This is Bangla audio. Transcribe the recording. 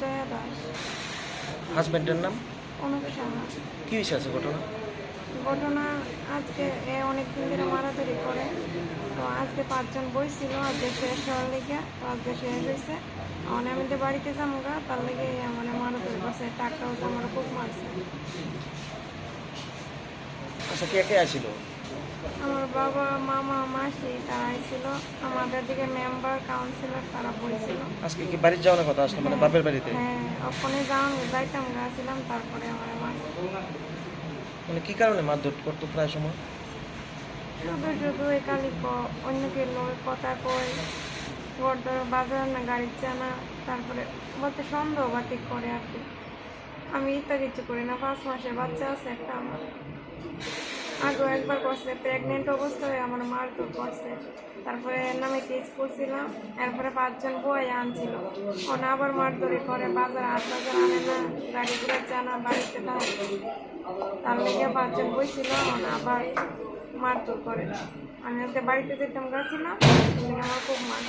জয়া দাস। হাজব্যান্ডের নাম? অনুপ সাহা। কি হয়েছে আছে ঘটনা? ঘটনা আজকে এ অনেক দিন ধরে মারামারি করে। তো আজকে পাঁচজন বই ছিল আজকে শেষ হওয়ার লেগে তো আজকে শেষ হয়েছে। আমার আমি তো বাড়িতে যাব গা তার লেগে আমার মারামারি করছে টাকাও তো আমার খুব মারছে। আচ্ছা কে কে আসিল? আমার বাবা মামা মাসি তারা ছিল। আমাদের দিকে মেম্বার কাউন্সিলর তারা বলছিল। আজকে কি বাড়ির যাওয়ার কথা আসলো? মানে বাপের বাড়িতে? হ্যাঁ ওখানে যাওয়ান যাইতাম গেছিলাম তারপরে আমার মা মানে কি কারণে মারধর করতো প্রায় সময়? শুধু শুধু এই এখানে অন্যকে লোক কথা কয়। গড় বাজার না গাড়ির চানা তারপরে বলতে সন্দেহ বাতি করে আর কি। আমি তো কিছু করি না পাঁচ মাসের বাচ্চা আছে একটা আমার। আগেও একবার করছে প্রেগনেন্ট অবস্থায় আমার মার তো করছে তারপরে এর নামে কেস করছিলাম, এরপরে পাঁচজন বই আনছিল। ওনা আবার মার মারধরে করে বাজার আট বাজার আনে না, গাড়ি ঘুরে জানা বাড়িতে থাকে তার লেগে পাঁচজন বই ছিল ওনা আবার মারধর করে। আমি ওকে বাড়িতে যেতাম গেছিলাম আমার খুব মার।